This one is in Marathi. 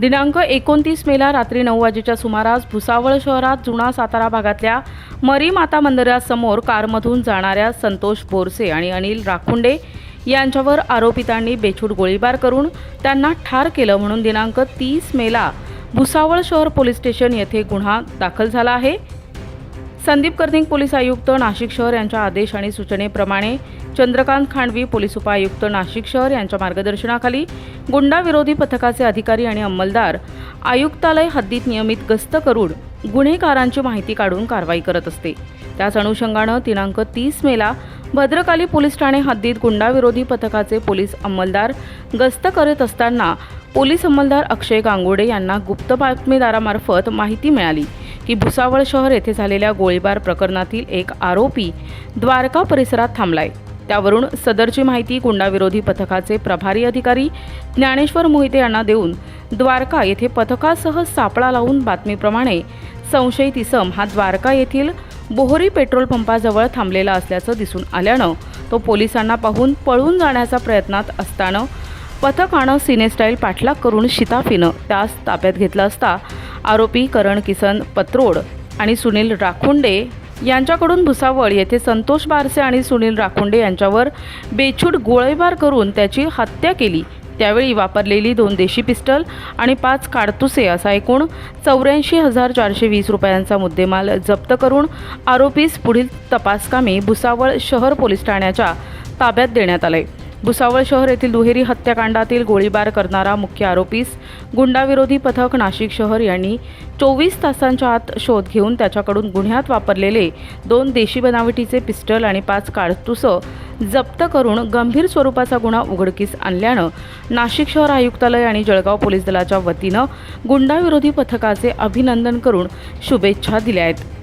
दिनांक एकोणतीस मेला रात्री नऊ वाजेच्या सुमारास भुसावळ शहरात जुना सातारा भागातल्या मरी माता मंदिरासमोर कारमधून जाणाऱ्या संतोष बोरसे आणि अनिल राखुंडे यांच्यावर आरोपितांनी बेछूट गोळीबार करून त्यांना ठार केलं म्हणून दिनांक तीस मेला भुसावळ शहर पोलीस स्टेशन येथे गुन्हा दाखल झाला आहे. संदीप कर्णिक पोलीस आयुक्त नाशिक शहर यांच्या आदेश आणि सूचनेप्रमाणे चंद्रकांत खांडवी पोलीस उपायुक्त नाशिक शहर यांच्या मार्गदर्शनाखाली गुंडाविरोधी पथकाचे अधिकारी आणि अंमलदार आयुक्तालय हद्दीत नियमित गस्त करून गुन्हेगारांची माहिती काढून कारवाई करत असते. त्याच अनुषंगानं दिनांक तीस मेला भद्रकाली पोलीस ठाणे हद्दीत गुंडाविरोधी पथकाचे पोलीस अंमलदार गस्त करत असताना पोलीस अंमलदार अक्षय गांगोडे यांना गुप्त बातमीदारामार्फत माहिती मिळाली. की भुसावळ शहर येथे झालेल्या गोळीबार प्रकरणातील एक आरोपी द्वारका परिसरात थांबलाय. त्यावरून सदरची माहिती गुंडाविरोधी पथकाचे प्रभारी अधिकारी ज्ञानेश्वर मोहिते यांना देऊन द्वारका येथे पथकासह सापळा लावून बातमीप्रमाणे संशयित इसम हा द्वारका येथील बोहरी पेट्रोल पंपाजवळ थांबलेला असल्याचं दिसून आल्यानं तो पोलिसांना पाहून पळून जाण्याचा प्रयत्नात असताना पथकानं सिनेस्टाईल पाठलाग करून शिताफीनं त्यास ताब्यात घेतलं असता आरोपी करण किसन पत्रोड आणि सुनील राखुंडे यांच्याकडून भुसावळ येथे संतोष बारसे आणि सुनील राखुंडे यांच्यावर बेछूट गोळीबार करून त्याची हत्या केली. त्यावेळी वापरलेली दोन देशी पिस्टल आणि पाच काडतुसे असा एकूण चौऱ्याऐंशी हजार चारशे वीस रुपयांचा मुद्देमाल जप्त करून आरोपीस पुढील तपासकामी भुसावळ शहर पोलीस ठाण्याच्या ताब्यात देण्यात आले भुसावळ शहर येथील दुहेरी हत्याकांडातील गोळीबार करणारा मुख्य आरोपीस गुंडाविरोधी पथक नाशिक शहर यांनी चोवीस तासांच्या आत शोध घेऊन त्याच्याकडून गुन्ह्यात वापरलेले दोन देशी बनावटीचे पिस्टल आणि पाच काडतुसं जप्त करून गंभीर स्वरूपाचा गुन्हा उघडकीस आणल्यानं नाशिक शहर आयुक्तालय आणि जळगाव पोलीस दलाच्या वतीनं गुंडाविरोधी पथकाचे अभिनंदन करून शुभेच्छा दिल्या आहेत.